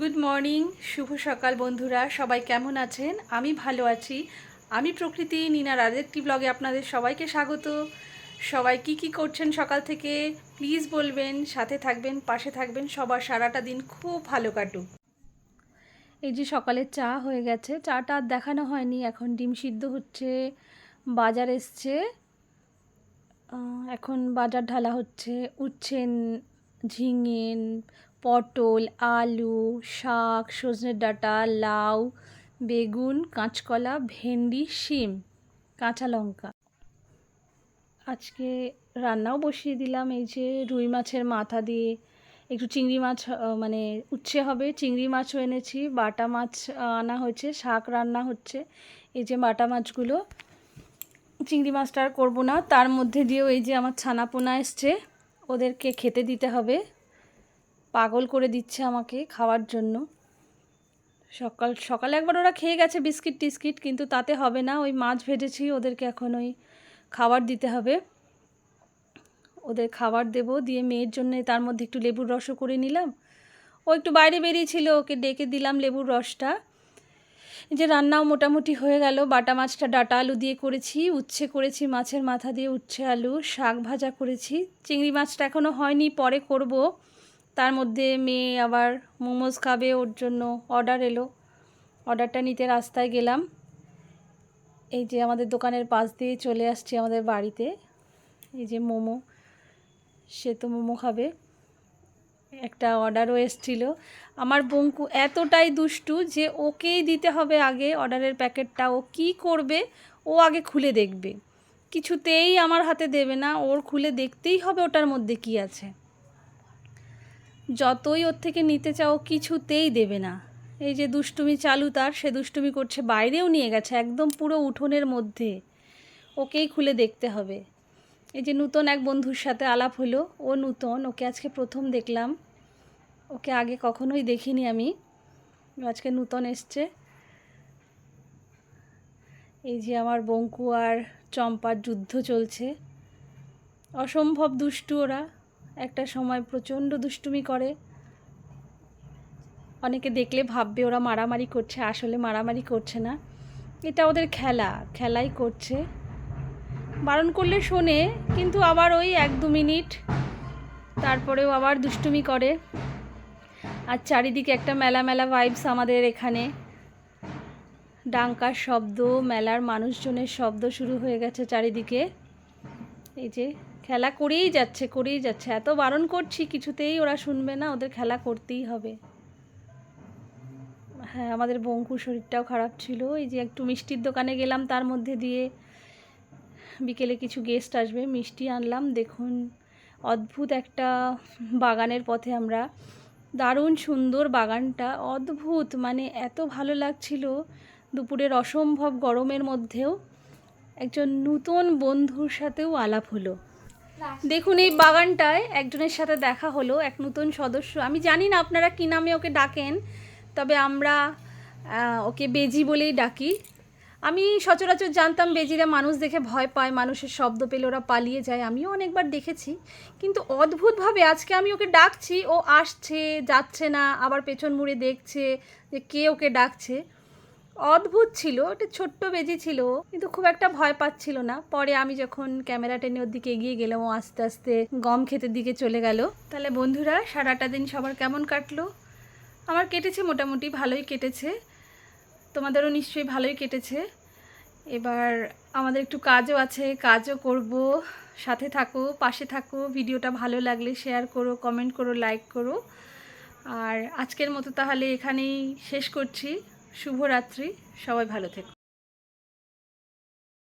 Good morning শুভ সকাল বন্ধুরা, সবাই কেমন আছেন? আমি ভালো আছি। আমি প্রকৃতি নিনার আরেকটি ব্লগে আপনাদের সবাইকে স্বাগত। সবাই কি কি করছেন সকাল থেকে? প্লিজ বলবেন, সাথে থাকবেন, পাশে থাকবেন, সবার সারাটা দিন খুব ভালো কাটুক। এই যে সকালের চা হয়ে গেছে, চাটা আর দেখানো হয়নি, এখন ডিম সিদ্ধ হচ্ছে, বাজার এসছে। এখন বাজার ঢালা হচ্ছে উচ্ছে ন- ঝিঙে পটল, আলু, শাক, সজনের ডাঁটা, লাউ, বেগুন, কাঁচকলা, ভেন্ডি, শিম, কাঁচা লঙ্কা। আজকে রান্নাও বসিয়ে দিলাম। এই যে রুই মাছের মাথা দিয়ে একটু চিংড়ি মাছ মানে উচ্ছে হবে। চিংড়ি মাছও এনেছি। বাটা মাছ আনা হয়েছে। শাক রান্না হচ্ছে। এই যে বাটা মাছগুলো, চিংড়ি মাছটা আর করব না। তার মধ্যে দিয়েও এই যে আমার ছানা পোনা এসছে। ওদেরকে খেতে দিতে হবে। পাগল করে দিচ্ছে আমাকে খাওয়ার জন্য। সকাল, সকালে একবার ওরা খেয়ে গেছে বিস্কিট টিস্কিট, কিন্তু তাতে হবে না। ওই মাছ ভেজেছি, ওদেরকে এখন ওই খাবার দিতে হবে। ওদের খাবার দেব, দিয়ে মেয়ের জন্য তার মধ্যে একটু লেবুর রসও করে নিলাম। ও একটু বাইরে বেরিয়েছিল, ওকে ডেকে দিলাম লেবুর রসটা। যে রান্নাও মোটামুটি হয়ে গেল। বাটা মাছটা ডাটা আলু দিয়ে করেছি, উচ্ছে করেছি, মাছের মাথা দিয়ে উচ্ছে আলু, শাক ভাজা করেছি। চিংড়ি মাছটা এখনও হয়নি, পরে করব। তার মধ্যে মেয়ে আবার মোমোজ খাবে, ওর জন্য অর্ডার এলো। অর্ডারটা নিতে রাস্তায় গেলাম। এই যে আমাদের দোকানের পাশ দিয়ে চলে আসছে আমাদের বাড়িতে। এই যে মোমো, সে তো মোমো খাবে। একটা অর্ডারও এসছিল। আমার বঙ্কু এতটাই দুষ্টু যে ওকেই দিতে হবে আগে অর্ডারের প্যাকেটটা। ও কি করবে? ও আগে খুলে দেখবে। কিছুতেই আমার হাতে দেবে না। ওর খুলে দেখতেই হবে ওটার মধ্যে কি আছে। যতই ওর থেকে নিতে চাও কিছুতেই দেবে না। এই যে দুষ্টুমি চালু তার, সে দুষ্টুমি করছে, বাইরেও নিয়ে গেছে, একদম পুরো উঠোনের মধ্যে। ওকেই খুলে দেখতে হবে। এই যে নূতন এক বন্ধুর সাথে আলাপ হলো, ও নূতন, ওকে আজকে প্রথম দেখলাম। ওকে আগে কখনোই দেখিনি আমি। আজকে নূতন এসছে। এই যে আমার বঙ্কু আর চম্পার যুদ্ধ চলছে। অসম্ভব দুষ্টু ওরা। একটা সময় প্রচণ্ড দুষ্টুমি করে। অনেকে দেখলে ভাববে ওরা মারামারি করছে, আসলে মারামারি করছে না। এটা ওদের খেলা, খেলাই করছে। বারণ করলে শোনে, কিন্তু আবার ওই এক দু মিনিট, তারপরেও আবার দুষ্টুমি করে। আর চারিদিকে একটা মেলা মেলা ভাইবস আমাদের এখানে। ডাঙ্কার শব্দ, মেলার মানুষজনের শব্দ শুরু হয়ে গেছে চারিদিকে। এই যে খেলা করেই যাচ্ছে করেই যাচ্ছে। এত বারণ করছি, কিছুতেই ওরা শুনবে না, ওদের খেলা করতেই হবে। হ্যাঁ আমাদের বঙ্কু শরীরটাও খারাপ ছিল। এই যে একটু মিষ্টির দোকানে গেলাম, তার মধ্যে দিয়ে বিকেলে কিছু গেস্ট আসবে, মিষ্টি আনলাম। দেখুন, অদ্ভুত একটা বাগানের পথে আমরা। দারুণ সুন্দর বাগানটা, অদ্ভুত। মানে এত ভালো লাগছিল দুপুরের অসম্ভব গরমের মধ্যেও। একজন নূতন বন্ধুর সাথেও আলাপ হলো। দেখুন, এই বাগানটায় একজনের সাথে দেখা হলো, এক নতুন সদস্য। আমি জানি না আপনারা কী নামে ওকে ডাকেন, তবে আমরা ওকে বেজি বলেই ডাকি। আমি সচরাচর জানতাম বেজিরা মানুষ দেখে ভয় পায়, মানুষের শব্দ পেলে ওরা পালিয়ে যায়। আমিও অনেকবার দেখেছি। কিন্তু অদ্ভুতভাবে আজকে আমি ওকে ডাকছি, ও আসছে, যাচ্ছে না, আবার পেছন মুড়ে দেখছে যে কে ওকে ডাকছে। অদ্ভুত ছিল, একটা ছোট্ট বেজি ছিল, কিন্তু খুব একটা ভয় পাচ্ছিল না। পরে আমি যখন ক্যামেরা টেনে ওর দিকে এগিয়ে গেলাম, ও আস্তে আস্তে গম খেতের দিকে চলে গেল। তাহলে বন্ধুরা, সারাটা দিন সবার কেমন কাটলো? আমার কেটেছে মোটামুটি, ভালোই কেটেছে। তোমাদেরও নিশ্চয়ই ভালোই কেটেছে। এবার আমাদের একটু কাজও আছে, কাজও করব। সাথে থাকো, পাশে থাকো, ভিডিওটা ভালো লাগলে শেয়ার করো কমেন্ট করো লাইক করো। আর আজকের মতো তাহলে এখানেই শেষ করছি। শুভরাত্রি সবাই ভালো থেকো।